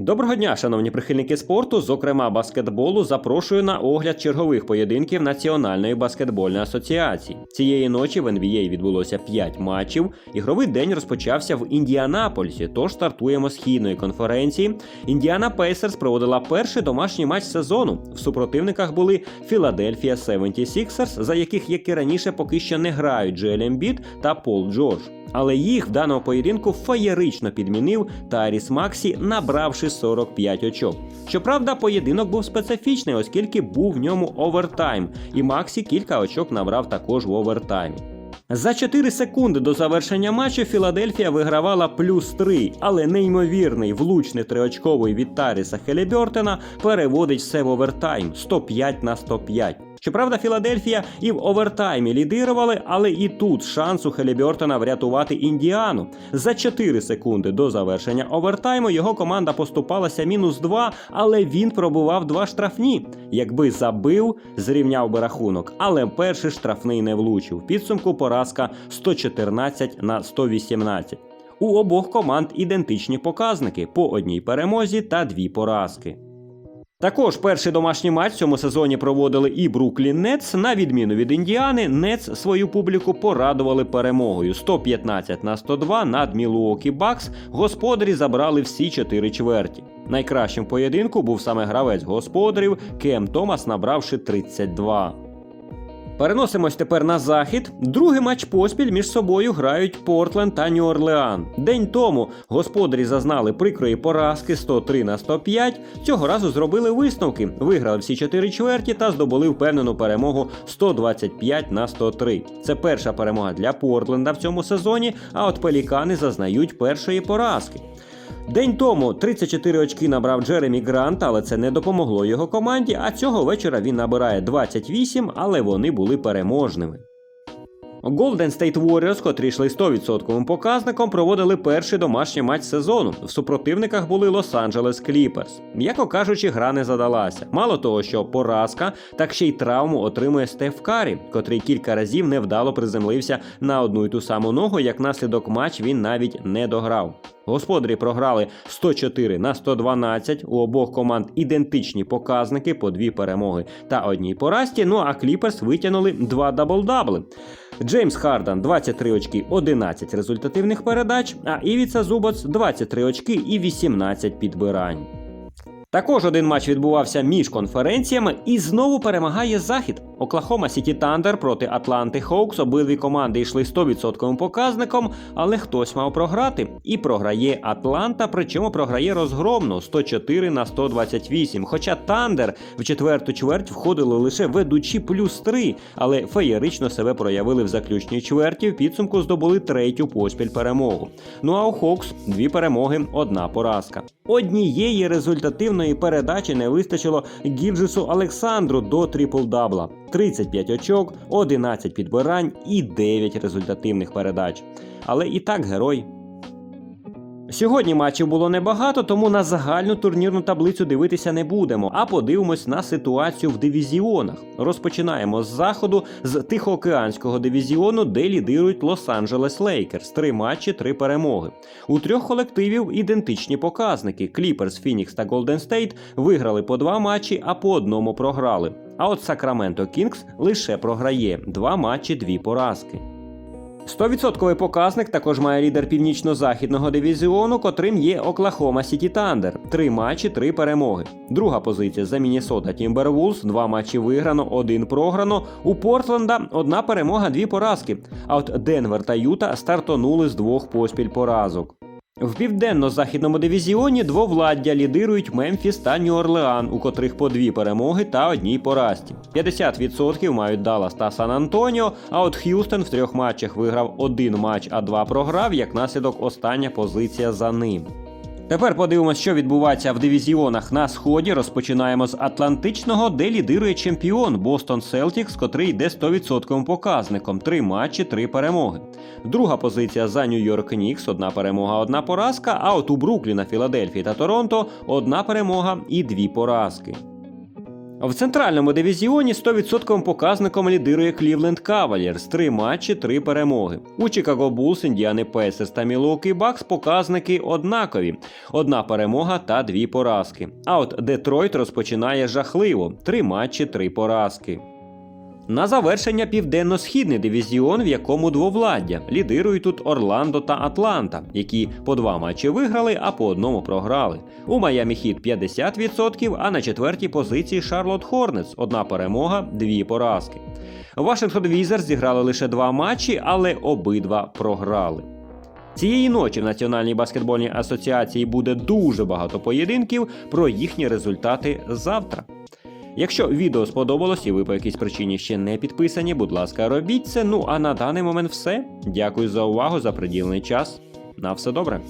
Доброго дня, шановні прихильники спорту, зокрема баскетболу, запрошую на огляд чергових поєдинків Національної баскетбольної асоціації. Цієї ночі в NBA відбулося 5 матчів. Ігровий день розпочався в Індіанаполісі, тож стартуємо східної конференції. Індіана Пейсерс проводила перший домашній матч сезону. В супротивниках були Філадельфія 76ers, за яких, як і раніше, поки що не грають Джоель Ембіт та Пол Джордж. Але їх в даному поєдинку феєрично підмінив Таріс Максі, набравши 45 очок. Щоправда, поєдинок був специфічний, оскільки був в ньому овертайм, і Максі кілька очок набрав також в овертаймі. За 4 секунди до завершення матчу Філадельфія вигравала плюс 3, але неймовірний влучний триочковий від Таріса Хелібертена переводить все в овертайм 105 на 105. Щоправда, Філадельфія і в овертаймі лідирували, але і тут шанс у Хелібертона врятувати Індіану. За 4 секунди до завершення овертайму його команда поступалася мінус 2, але він пробував два штрафні. Якби забив, зрівняв би рахунок, але перший штрафний не влучив. Підсумку поразка 114 на 118. У обох команд ідентичні показники по одній перемозі та дві поразки. Також перший домашній матч в цьому сезоні проводили і Бруклін Нетс. На відміну від Індіани, Нетс свою публіку порадували перемогою 115 на 102 над Мілуокі Бакс. Господарі забрали всі чотири чверті. Найкращим поєдинку був саме гравець господарів Кем Томас, набравши 32. Переносимось тепер на захід. Другий матч поспіль між собою грають Портленд та Нью-Орлеан. День тому господарі зазнали прикрої поразки 103 на 105. Цього разу зробили висновки, виграли всі чотири чверті та здобули впевнену перемогу 125 на 103. Це перша перемога для Портленда в цьому сезоні. А от пелікани зазнають першої поразки. День тому 34 очки набрав Джеремі Грант, але це не допомогло його команді. А цього вечора він набирає 28, але вони були переможними. Golden State Warriors, котрі йшли 100% показником, проводили перший домашній матч сезону. В супротивниках були Лос-Анджелес Clippers. М'яко кажучи, гра не задалася. Мало того, що поразка, так ще й травму отримує Стеф Карі, котрий кілька разів невдало приземлився на одну й ту саму ногу, як наслідок матч він навіть не дограв. Господарі програли 104 на 112. У обох команд ідентичні показники по дві перемоги та одній поразці. Ну а Кліперс витягнули два дабл-дабли. Джеймс Харден 23 очки, 11 результативних передач, а Івіца Зубоц 23 очки і 18 підбирань. Також один матч відбувався між конференціями і знову перемагає захід. Оклахома Сіті Тандер проти Атланти Хоукс. Обидві команди йшли 100% показником, але хтось мав програти. І програє Атланта, причому програє розгромно 104 на 128. Хоча Тандер в четверту чверть входили лише ведучі плюс 3, але феєрично себе проявили в заключній чверті. В підсумку здобули третю поспіль перемогу. Ну а у Хоукс дві перемоги, одна поразка. Однієї результативної передачі не вистачило Гілджису Олександру до трипл-дабла. 35 очок, 11 підбирань і 9 результативних передач. Але і так герой. Сьогодні матчів було небагато, тому на загальну турнірну таблицю дивитися не будемо, а подивимось на ситуацію в дивізіонах. Розпочинаємо з заходу з Тихоокеанського дивізіону, де лідирують Лос-Анджелес Лейкерс. Три матчі, три перемоги. У трьох колективів ідентичні показники: Кліперс, Фінікс та Голден Стейт виграли по два матчі, а по одному програли. А от Сакраменто Кінгс лише програє два матчі, дві поразки. 100% показник також має лідер північно-західного дивізіону, котрим є Оклахома Сіті Тандер. Три матчі, три перемоги. Друга позиція за Міннесота Тімбервулс. Два матчі виграно, один програно. У Портленда одна перемога, дві поразки. А от Денвер та Юта стартонули з двох поспіль поразок. В південно-західному дивізіоні двовладдя лідирують Мемфіс та Нью-Орлеан, у котрих по дві перемоги та одній поразці. 50% мають Даллас та Сан-Антоніо, а от Х'юстон в трьох матчах виграв один матч, а два програв, як наслідок остання позиція за ним. Тепер подивимось, що відбувається в дивізіонах на сході. Розпочинаємо з Атлантичного, де лідирує чемпіон Бостон Селтікс, котрий йде 100% показником. Три матчі, три перемоги. Друга позиція за Нью-Йорк Нікс, одна перемога, одна поразка. А от у Брукліна, Філадельфії та Торонто одна перемога і дві поразки. В центральному дивізіоні 100% показником лідирує Клівленд Cavaliers. Три матчі, три перемоги. У Чикаго Булс, Індіани Пейсерс та Мілуокі Бакс показники однакові: одна перемога та дві поразки. А от Детройт розпочинає жахливо: три матчі, три поразки. На завершення південно-східний дивізіон, в якому двовладдя. Лідирують тут Орландо та Атланта, які по два матчі виграли, а по одному програли. У Майамі Хіт 50%, а на четвертій позиції Шарлот Хорнетс одна перемога, дві поразки. Вашингтон Візерс зіграли лише два матчі, але обидва програли. Цієї ночі в Національній баскетбольній асоціації буде дуже багато поєдинків про їхні результати завтра. Якщо відео сподобалось і ви по якійсь причині ще не підписані, будь ласка, робіть це. Ну а на даний момент все. Дякую за увагу, за приділений час. На все добре.